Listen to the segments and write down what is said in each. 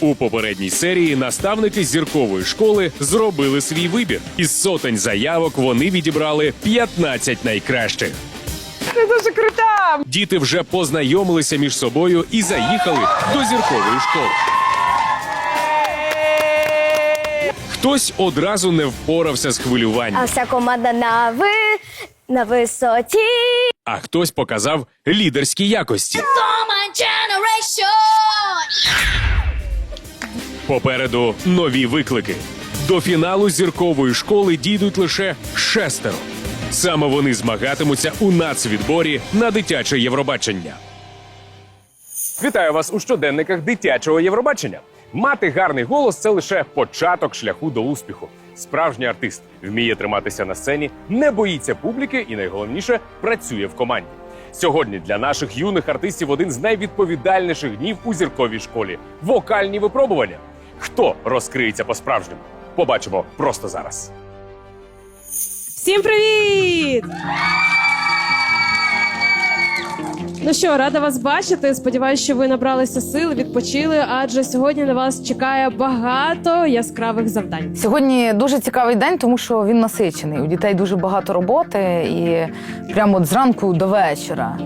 У попередній серії наставники зіркової школи зробили свій вибір. Із сотень заявок вони відібрали 15 найкращих. Це дуже крута! Діти вже познайомилися між собою і заїхали до зіркової школи. Хтось одразу не впорався з хвилюванням, А вся команда на ви на висоті. а хтось показав лідерські якості. Попереду нові виклики. До фіналу зіркової школи дійдуть лише шестеро. Саме вони змагатимуться у нацвідборі на дитяче Євробачення. Вітаю вас у щоденниках дитячого Євробачення. Мати гарний голос це лише початок шляху до успіху. Справжній артист вміє триматися на сцені, не боїться публіки і найголовніше працює в команді. Сьогодні для наших юних артистів один з найвідповідальніших днів у зірковій школі вокальні випробування. Хто розкриється по-справжньому? Побачимо просто зараз. Всім привіт! Ну що, рада вас бачити. Сподіваюсь, що ви набралися сил, відпочили, адже сьогодні на вас чекає багато яскравих завдань. Сьогодні дуже цікавий день, тому що він насичений. У дітей дуже багато роботи і прямо от зранку до вечора.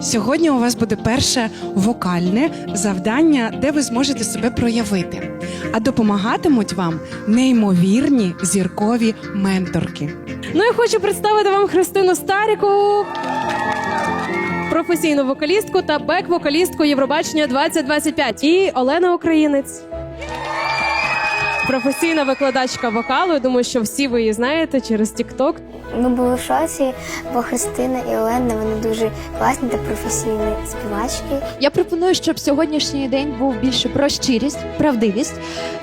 Сьогодні у вас буде перше вокальне завдання, де ви зможете себе проявити. А допомагатимуть вам неймовірні зіркові менторки. Ну і хочу представити вам Христину Старіку, професійну вокалістку та бек-вокалістку Євробачення 2025 і Олена Українець. Професійна викладачка вокалу. Я думаю, що всі ви її знаєте через TikTok. Ми були в шоці, бо Христина і Олена вони дуже класні та професійні співачки. Я пропоную, щоб сьогоднішній день був більше про щирість, правдивість.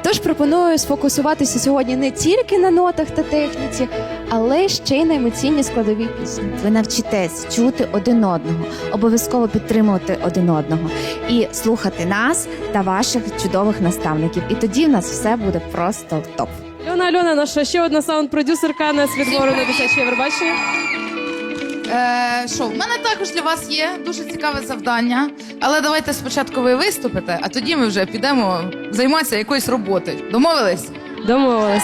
Тож пропоную сфокусуватися сьогодні не тільки на нотах та техніці, але ще й на емоційній складовій пісні. Ви навчитесь чути один одного, обов'язково підтримувати один одного і слухати нас та ваших чудових наставників. І тоді в нас все буде просто топ. Альона Альона, наша ще одна саунд-продюсерка нас відбору на дитяче Євробачення. Е, що, в мене також для вас є дуже цікаве завдання. Але давайте спочатку ви виступите, а тоді ми вже підемо займатися якоюсь роботою. Домовились? Домовились.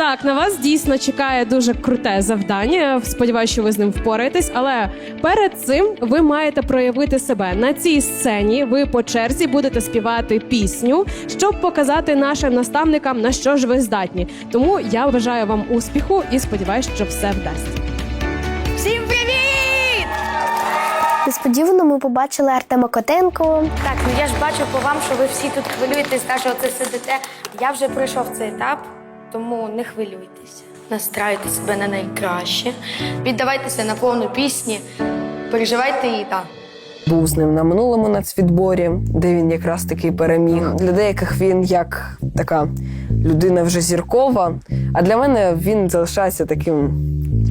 Так, на вас дійсно чекає дуже круте завдання. Сподіваюся, що ви з ним впораєтесь. Але перед цим ви маєте проявити себе на цій сцені. Ви по черзі будете співати пісню, щоб показати нашим наставникам на що ж ви здатні. Тому я бажаю вам успіху і сподіваюся, що все вдасться. Всім привіт! Несподівано ми побачили Артема Котенко. Так, ну я ж бачу по вам, що ви всі тут хвилюєтесь, та що це сидите. Я вже пройшов цей етап, тому не хвилюйтеся. Настраюйте себе на найкраще, віддавайтеся на повну пісні, переживайте її так. був з ним на минулому нацвідборі, де він якраз таки переміг. Для деяких він як така людина вже зіркова, а для мене він залишається таким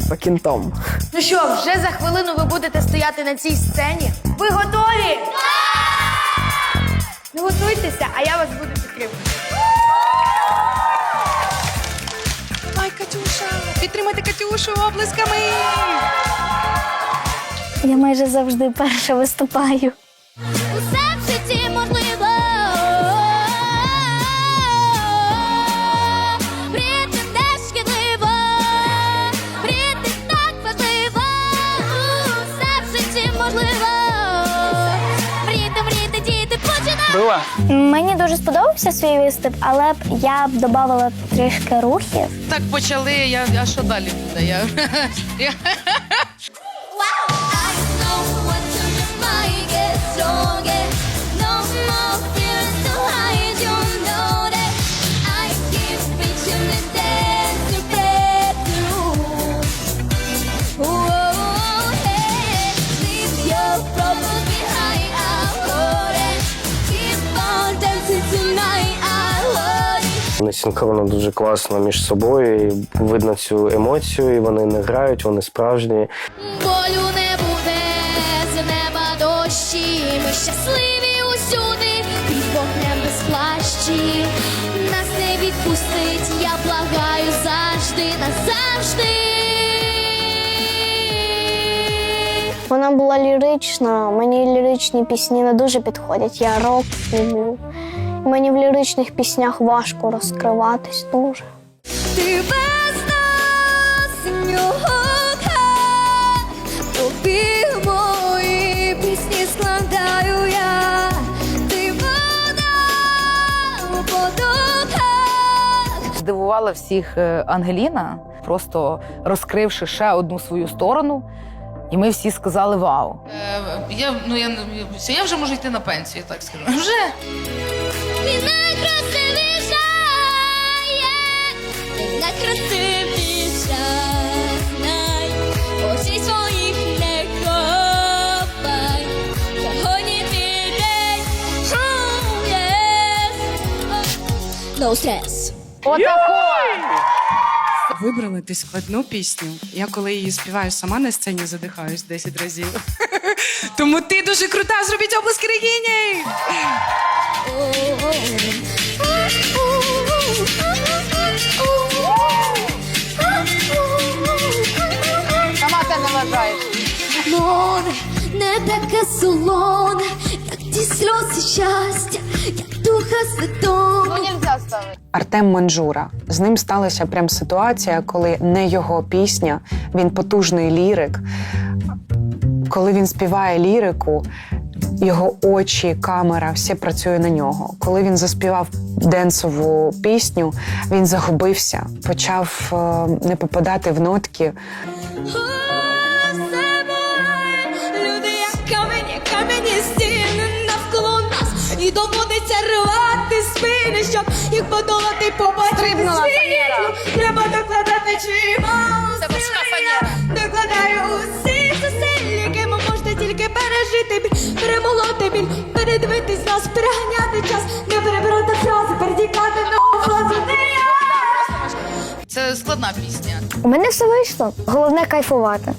пакінтом. Ну що, вже за хвилину ви будете стояти на цій сцені? Ви готові? Ну готуйтеся, а я вас буду підтримувати. Катюша! Підтримайте Катюшу облисками. Я майже завжди перша виступаю. Усе починай. Мені дуже сподобався свій виступ, але б я б додавала трішки рухів. Так почали, я, а що далі буде? Я, Вони синхронно дуже класно між собою. і Видно цю емоцію, і вони не грають, вони справжні. Болю не буде, з неба дощі. Ми щасливі усюди, під вогнем без плащі. Нас не відпустить, я благаю завжди, назавжди. Вона була лірична. Мені ліричні пісні не дуже підходять. Я рок люблю. Мені в ліричних піснях важко розкриватись дуже. Ти без нас нюха, тобі мої пісні складаю я. Ти вода у подухах. Здивувала всіх е, Ангеліна, просто розкривши ще одну свою сторону. І ми всі сказали вау. Е, я, ну, я, я вже можу йти на пенсію, так скажу. Вже. Ти найкрасивіша, є, ти своїх не stress. Вибрали ти складну пісню. Я коли її співаю сама на сцені, задихаюсь 10 разів. Тому ти дуже крута, зробіть обласки Регіні! Сама це не вважаєш. Море не таке солоне, як ті сльози щастя, як духа святого. Ну, нельзя ставити. Артем Манжура. З ним сталася прям ситуація, коли не його пісня, він потужний лірик. Коли він співає лірику, його очі, камера, все працює на нього. Коли він заспівав денсову пісню, він загубився, почав е, не попадати в нотки. Люди, як камені, камені стіни навколо нас, і доводиться рвати спини, щоб їх подолати, побачити світло. Треба докладати чимало. Докладаю усі пережити біль, перемолоти біль, передивитись нас, переганяти час, не перебирати фрази, перетікати нову фразу. Не я. Це складна пісня. У мене все вийшло. Головне кайфувати.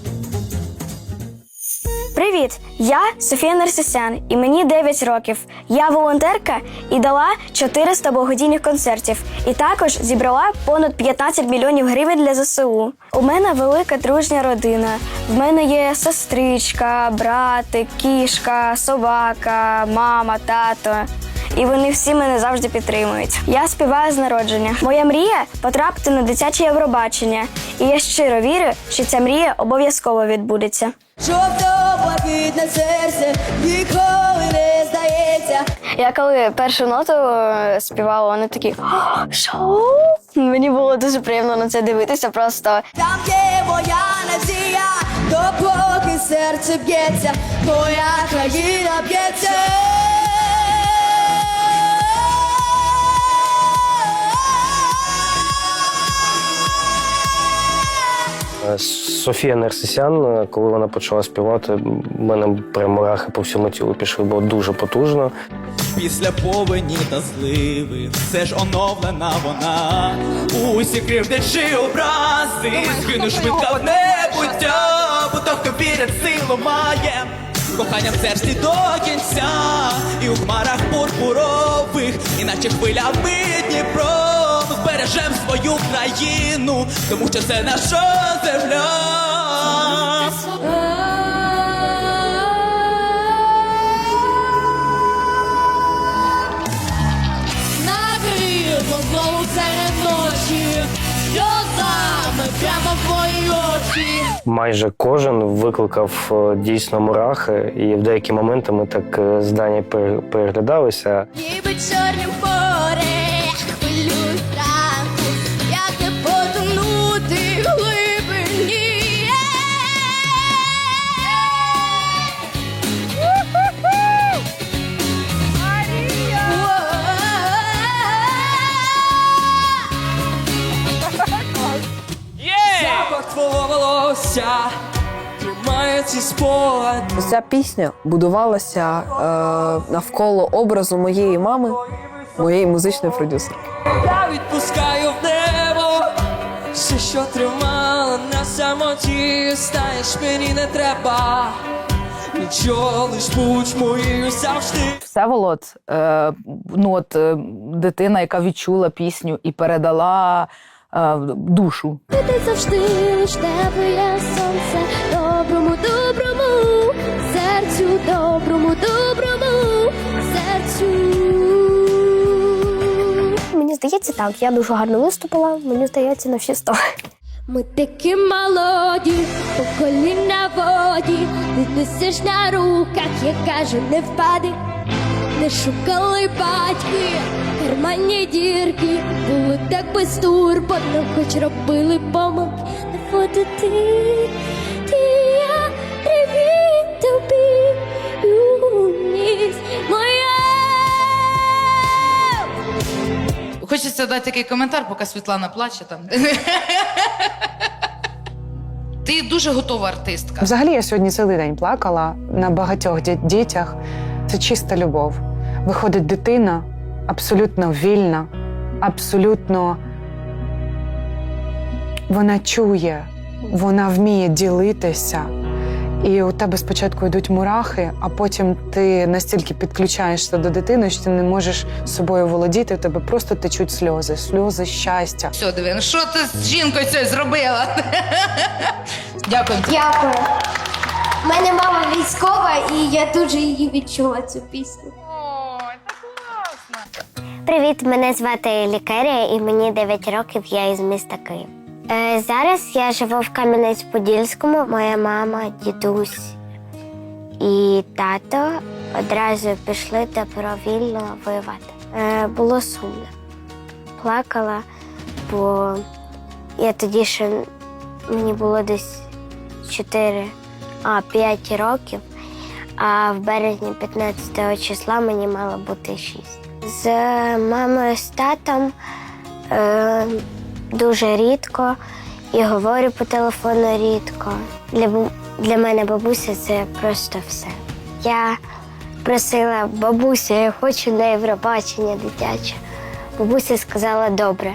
Привіт! Я Софія Нарсисян, і мені 9 років. Я волонтерка і дала 400 благодійних концертів. І також зібрала понад 15 мільйонів гривень для ЗСУ. У мене велика дружня родина. В мене є сестричка, братик, кішка, собака, мама, тато. І вони всі мене завжди підтримують. Я співаю з народження. Моя мрія потрапити на дитяче Євробачення. І я щиро вірю, що ця мрія обов'язково відбудеться. Жовто-блакитне серце ніколи не здається. Я коли першу ноту е, співала, вони такі шоу. що? Мені було дуже приємно на це дивитися. Просто Там є моя надія, допоки серце б'ється, моя країна б'ється. Софія Нерсисян, е, коли вона почала співати, в мене прям мурахи по всьому тілу пішли, було дуже потужно. Після повені та зливи, все ж оновлена вона. Усі кривди чи образи, згинеш швидко в небуття, бо то, хто вірить, силу має. Кохання в серці до кінця, і у хмарах пурпурових, іначе хвилями Дніпром збережем свою країну, тому що це наша земля. Майже кожен викликав е, дійсно мурахи, і в деякі моменти ми так е, з Дані пере- переглядалися. Ніби чорним волосся тримає ці спогади. Ця пісня будувалася е, навколо образу моєї мами, моєї музичної продюсерки. Я відпускаю в небо все, що тримало на самоті, знаєш, мені не треба. Нічого лиш будь моєю завжди. Всеволод, е, ну от е, дитина, яка відчула пісню і передала е, душу. Ти завжди лиш тепле сонце, доброму, доброму, серцю, доброму, доброму, серцю. Мені здається, так, я дуже гарно виступила, мені здається, на всі сто. Ми такі молоді, по коліна воді, ти несеш на руках, я кажу, не впади, не шукали батьки, карманні дірки, були так безтурботно, хоч робили помилки, не фото ти, ти я, привіт тобі, юність моя. Хочеться дати такий коментар, поки Світлана плаче там. Ти дуже готова артистка. Взагалі, я сьогодні цілий день плакала на багатьох дітях. Це чиста любов. Виходить дитина абсолютно вільна, абсолютно вона чує, вона вміє ділитися. І у тебе спочатку йдуть мурахи, а потім ти настільки підключаєшся до дитини, що ти не можеш собою володіти, у тебе просто течуть сльози, сльози щастя. Все, диви, ну що ти з жінкою цією зробила? Дякую. Дякую. У мене мама військова, і я дуже її відчула цю пісню. Привіт, мене звати Лікерія і мені 9 років, я із міста Київ. Е, зараз я живу в Кам'янець-Подільському. Моя мама, дідусь і тато одразу пішли добровільно воювати. Е, було сумно. Плакала, бо я тоді ще мені було десь 4, а 5 років, а в березні 15 числа мені мало бути 6. З мамою з татом е, дуже рідко і говорю по телефону рідко. Для, для мене бабуся це просто все. Я просила бабуся, я хочу на Євробачення дитяче. Бабуся сказала добре.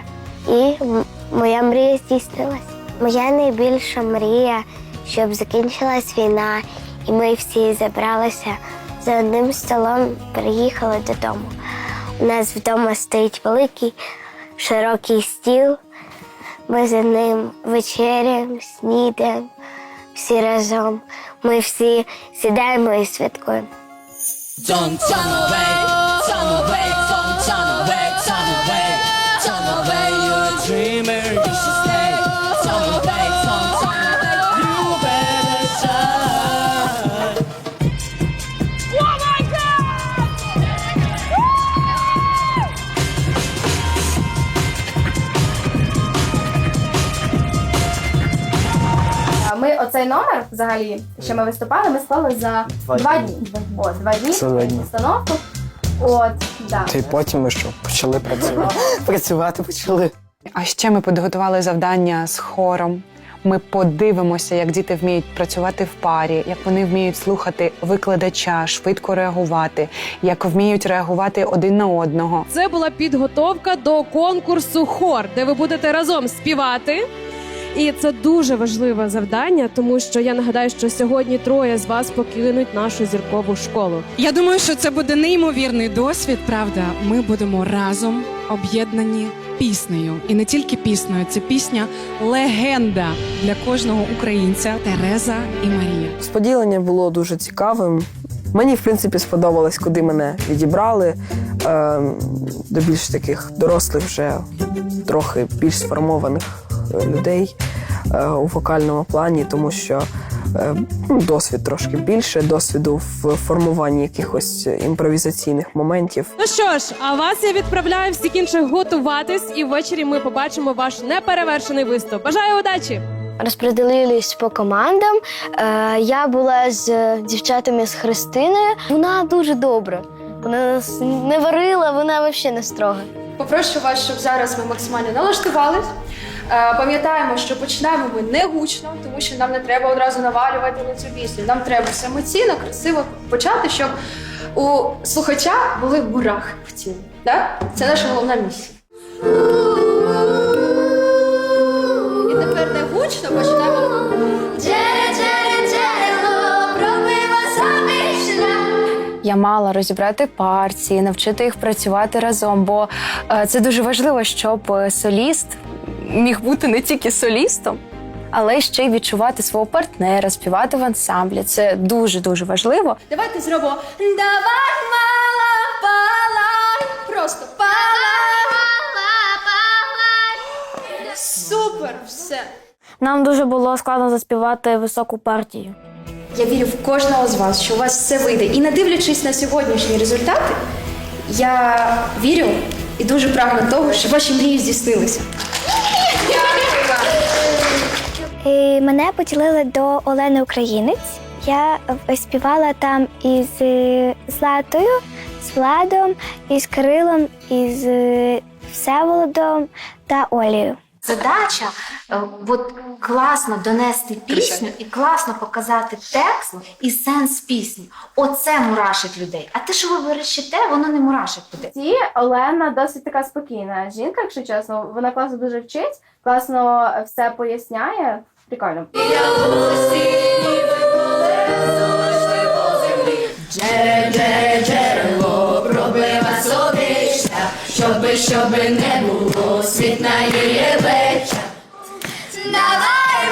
І моя мрія здійснилась. Моя найбільша мрія, щоб закінчилась війна, і ми всі зібралися за одним столом, приїхали додому. У нас вдома стоїть великий широкий стіл. Ми за ним вечеряємо, снідаємо всі разом. Ми всі сідаємо і святкуємо. Don't don't away, don't away, оцей номер взагалі, що ми виступали, ми склали за два, дні. От, два дні. За два дні. Постановку. От, да. Та й потім ми що, почали працювати. Працювати почали. А ще ми підготували завдання з хором. Ми подивимося, як діти вміють працювати в парі, як вони вміють слухати викладача, швидко реагувати, як вміють реагувати один на одного. Це була підготовка до конкурсу хор, де ви будете разом співати. І це дуже важливе завдання, тому що я нагадаю, що сьогодні троє з вас покинуть нашу зіркову школу. Я думаю, що це буде неймовірний досвід. Правда, ми будемо разом об'єднані піснею, і не тільки піснею. Це пісня легенда для кожного українця Тереза і Марія. Споділення було дуже цікавим. Мені, в принципі, сподобалось, куди мене відібрали. Е, до більш таких дорослих, вже трохи більш сформованих людей е, у вокальному плані, тому що е, ну, досвід трошки більше, досвіду в формуванні якихось імпровізаційних моментів. Ну що ж, а вас я відправляю всіх інших готуватись, і ввечері ми побачимо ваш неперевершений виступ. Бажаю удачі! Розподілились по командам. Е, я була з дівчатами з Христиною. Вона дуже добра. Вона нас не варила, вона взагалі не строга. Попрошу вас, щоб зараз ми максимально налаштувались. Е, Пам'ятаємо, що починаємо ми не гучно, тому що нам не треба одразу навалювати на цю пісню. Нам треба все емоційно, красиво почати, щоб у слухача були мурахи в тілі. Да? Це наша головна місія. І тепер не гучно починаємо. Я мала розібрати партії, навчити їх працювати разом, бо е, це дуже важливо, щоб е, соліст міг бути не тільки солістом, але ще й відчувати свого партнера, співати в ансамблі. Це дуже дуже важливо. Давайте зробимо Давай мала пала, просто пала, Супер, все. Нам дуже було складно заспівати високу партію. Я вірю в кожного з вас, що у вас все вийде. І не дивлячись на сьогоднішні результати, я вірю і дуже прагну того, щоб ваші мрії здійснилися. І мене поділили до Олени Українець. Я е, співала там із е, Златою, з Владом, із Кирилом, із е, Всеволодом та Олею. Задача е, от, класно донести пісню і класно показати текст і сенс пісні. Оце мурашить людей. А те, що ви верещите, воно не мурашить людей. Ці Олена досить така спокійна жінка, якщо чесно. Вона класно дуже вчить, класно все поясняє. Прикольно. Джере, джере, джерело, щоби, щоби не було, світ на її вечір. Давай,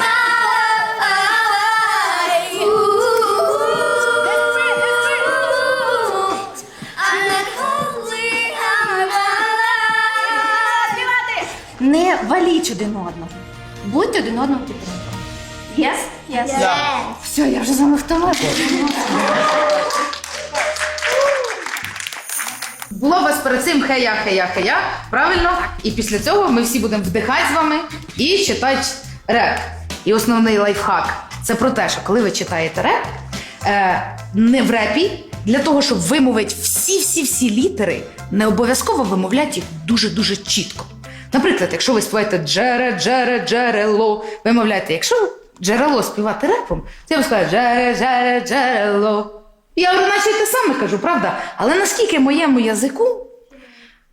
not holy, I'm alive. Не валіть один одного. Будьте один одному підтримкою. Yes? Yes. Все, я вже з вами втомилася. Було вас перед цим хея, хея, хея, правильно? І після цього ми всі будемо вдихати з вами і читати реп. І основний лайфхак це про те, що коли ви читаєте реп, е, не в репі, для того, щоб вимовити всі-всі-всі літери, не обов'язково вимовляти їх дуже-дуже чітко. Наприклад, якщо ви співаєте джере, джере, джерело, вимовляєте, якщо джерело співати репом, то я вам скажу джере, джере, джерело. Я наче те саме кажу, правда? Але наскільки моєму язику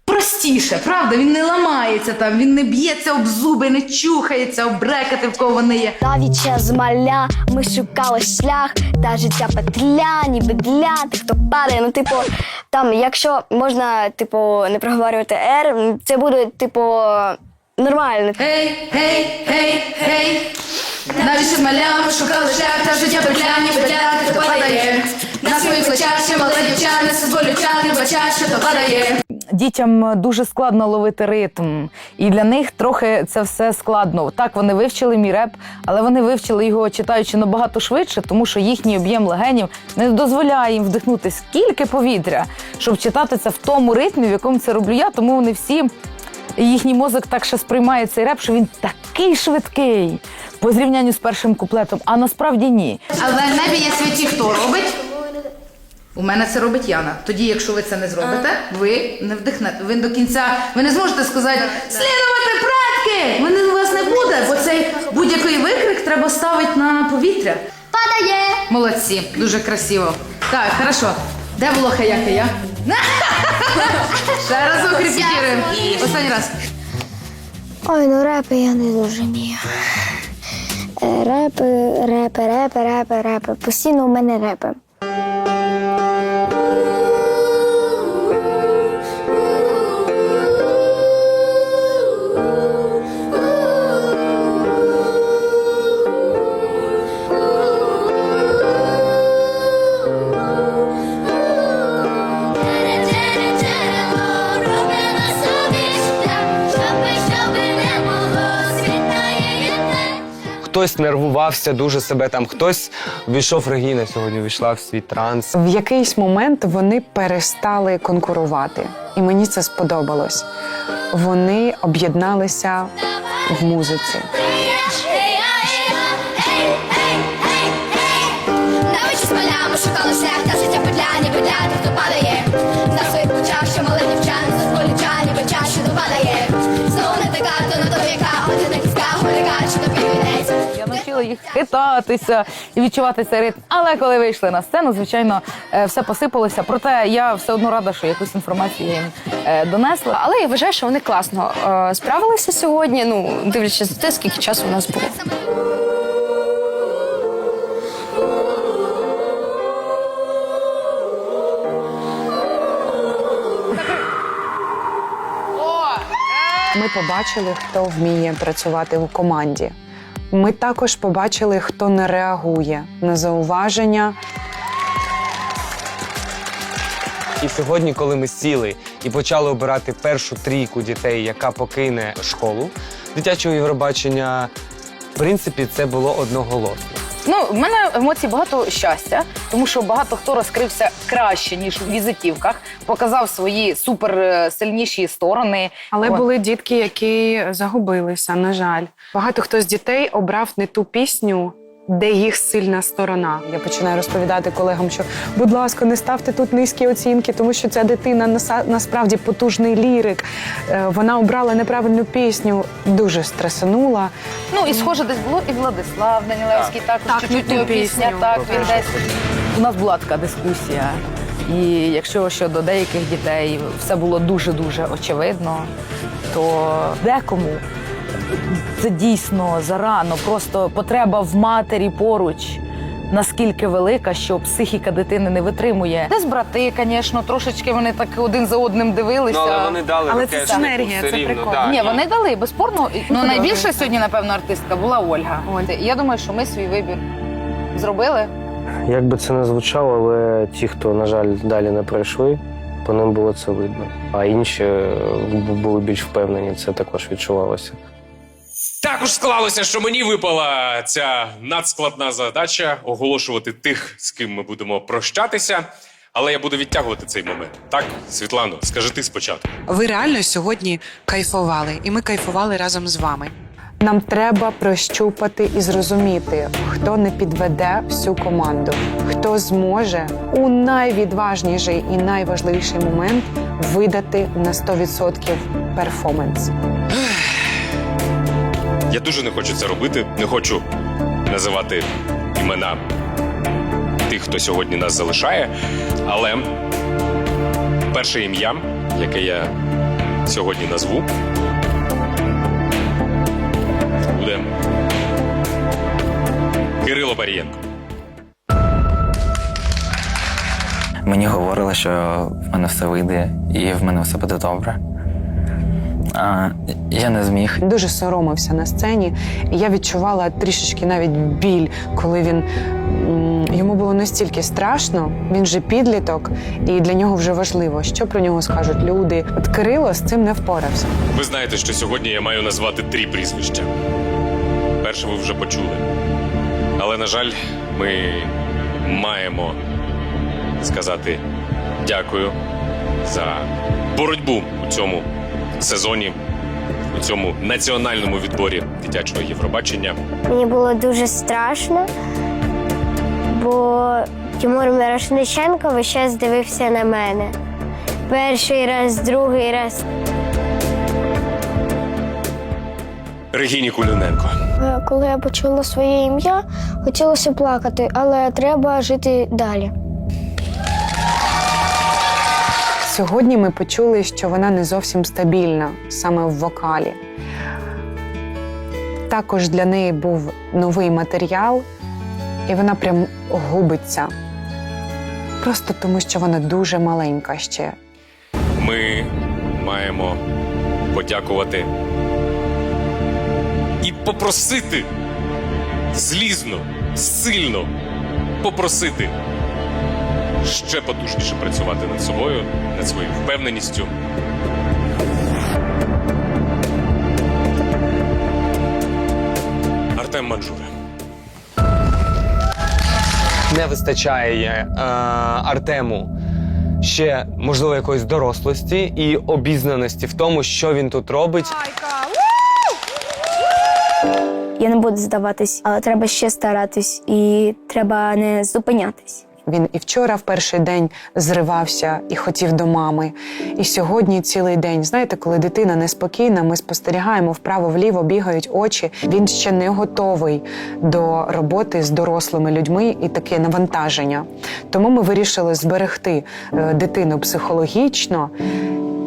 простіше, правда? Він не ламається там, він не б'ється об зуби, не чухається, обрекати в кого не є. Навіть з маля ми шукали шлях, та життя петля, ніби для тих, хто падає. Ну, типу, там, якщо можна, типу, не проговорювати R, це буде, типу, нормально. Гей, гей, гей, гей. Навіть з малями шукали шлях, життя петля, ніби для тих, хто падає. На своїх плечах ще мала дівча, не дозволюча, не бача, що то падає. Дітям дуже складно ловити ритм, і для них трохи це все складно. Так, вони вивчили мій реп, але вони вивчили його читаючи набагато швидше, тому що їхній об'єм легенів не дозволяє їм вдихнути скільки повітря, щоб читати це в тому ритмі, в якому це роблю я. Тому вони всі їхній мозок так ще сприймає цей реп, що він такий швидкий по зрівнянню з першим куплетом, а насправді ні. Але в небі є святі, хто робить? У мене це робить Яна. Тоді, якщо ви це не зробите, ви не вдихнете. Ви до кінця ви не зможете сказати слідувати предки! Вони у вас не буде, бо цей будь-який викрик треба ставити на повітря. Падає! Молодці, дуже красиво. Так, хорошо. Де було хая-хая? Ще разок репетируємо. Останній раз. Ой, ну репи я не дуже вмію. Е, Репи, репи, репи, репи, репи. Постійно у мене репи. Нервувався, дуже себе там, хтось війшов Регіна сьогодні, війшла в свій транс. В якийсь момент вони перестали конкурувати, і мені це сподобалось. Вони об'єдналися в музиці. Навіть з полями шукали шлях, та життя петля, ніби для хитатися і відчувати цей ритм. Але коли вийшли на сцену, звичайно, е, все посипалося. Проте я все одно рада, що якусь інформацію я їм е, донесла. Але я вважаю, що вони класно е, справилися сьогодні. Ну, дивлячись на те, скільки часу у нас було. Ми побачили, хто вміє працювати в команді. Ми також побачили, хто не реагує на зауваження. І сьогодні, коли ми сіли і почали обирати першу трійку дітей, яка покине школу дитячого Євробачення, принципі, це було одноголосно. Ну, в мене емоцій багато щастя, тому що багато хто розкрився краще ніж у візитівках, показав свої суперсильніші сторони. Але От. були дітки, які загубилися, на жаль. Багато хто з дітей обрав не ту пісню. Де їх сильна сторона? Я починаю розповідати колегам, що будь ласка, не ставте тут низькі оцінки, тому що ця дитина насправді потужний лірик. Е, Вона обрала неправильну пісню, дуже стресанула. Ну і схоже, десь було і Владислав Данілевський також Так, чуть-чуть його пісня. Так, він десь. У нас була така дискусія. І якщо щодо деяких дітей все було дуже-дуже очевидно, то декому це дійсно зарано. Просто потреба в матері поруч. Наскільки велика, що психіка дитини не витримує. Десь брати, звісно, трошечки вони так один за одним дивилися. Ну, але вони дали Але це синергія, це рівно, прикол. да. Ні, вони дали безспорно. Ну найбільше сьогодні, напевно, артистка була Ольга. І я думаю, що ми свій вибір зробили. Як би це не звучало, але ті, хто, на жаль, далі не пройшли, по ним було це видно. А інші е, були більш впевнені, це також відчувалося. Також склалося, що мені випала ця надскладна задача оголошувати тих, з ким ми будемо прощатися. Але я буду відтягувати цей момент. Так, Світлано, скажи ти спочатку. Ви реально сьогодні кайфували, і ми кайфували разом з вами. Нам треба прощупати і зрозуміти, хто не підведе всю команду, хто зможе у найвідважніший і найважливіший момент видати на 100% перформанс. Я дуже не хочу це робити, не хочу називати імена тих, хто сьогодні нас залишає. Але перше ім'я, яке я сьогодні назву, буде Кирило Барієнко. Мені говорили, що в мене все вийде і в мене все буде добре. А, я не зміг. Дуже соромився на сцені, і я відчувала трішечки навіть біль, коли він йому було настільки страшно. Він же підліток, і для нього вже важливо, що про нього скажуть люди. От Кирило з цим не впорався. Ви знаєте, що сьогодні я маю назвати три прізвища. Перше ви вже почули. Але, на жаль, ми маємо сказати дякую за боротьбу у цьому сезоні, у цьому національному відборі дитячого Євробачення. Мені було дуже страшно, бо Тимур Мирошниченко весь час дивився на мене. Перший раз, другий раз. Регіні Куліненко. Е, Коли я почула своє ім'я, хотілося плакати, але треба жити далі. Сьогодні ми почули, що вона не зовсім стабільна саме в вокалі. Також для неї був новий матеріал, і вона прям губиться. Просто тому, що вона дуже маленька ще. Ми маємо подякувати і попросити злізно, сильно попросити ще потужніше працювати над собою, над своєю впевненістю. Артем Манджура. Не вистачає е, Артему ще, можливо, якоїсь дорослості і обізнаності в тому, що він тут робить. Я не буду здаватись, але треба ще старатись і треба не зупинятись. Він і вчора, в перший день, зривався і хотів до мами. І сьогодні цілий день. Знаєте, коли дитина неспокійна, ми спостерігаємо вправо-вліво, бігають очі. Він ще не готовий до роботи з дорослими людьми і таке навантаження. Тому ми вирішили зберегти е, дитину психологічно.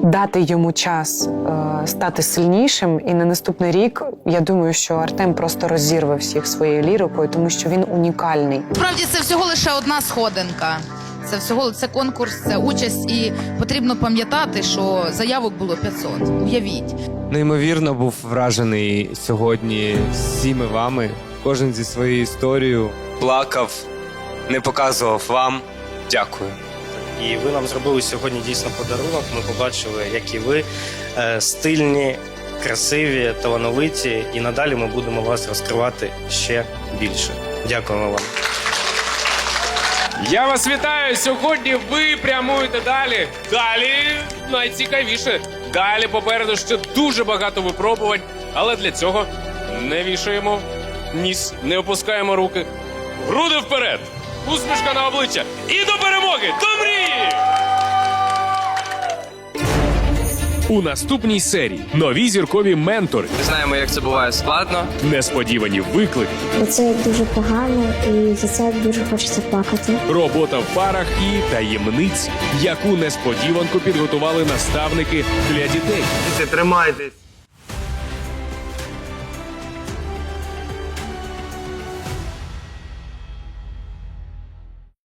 Дати йому час е, стати сильнішим, і на наступний рік я думаю, що Артем просто розірве всіх своєю лірикою, тому що він унікальний. Справді це всього лише одна сходинка. Це всього це конкурс, це участь, і потрібно пам'ятати, що заявок було 500. Уявіть. Неймовірно був вражений сьогодні всіми вами. Кожен зі своєю історією. Плакав, не показував вам. Дякую. І ви нам зробили сьогодні дійсно подарунок. Ми побачили, які ви е, стильні, красиві, талановиті. І надалі ми будемо вас розкривати ще більше. Дякуємо вам. Я вас вітаю! Сьогодні ви прямуєте далі. Далі найцікавіше. Далі попереду ще дуже багато випробувань, але для цього не вішаємо ніс, не опускаємо руки. Груди вперед! Усмішка на обличчя. І до перемоги! До мрії! У наступній серії нові зіркові ментори, Ми знаємо, як це буває складно. несподівані виклики, Це дуже погано і за це дуже хочеться плакати. робота в парах і таємниці, яку несподіванку підготували наставники для дітей. Діти, тримайтесь.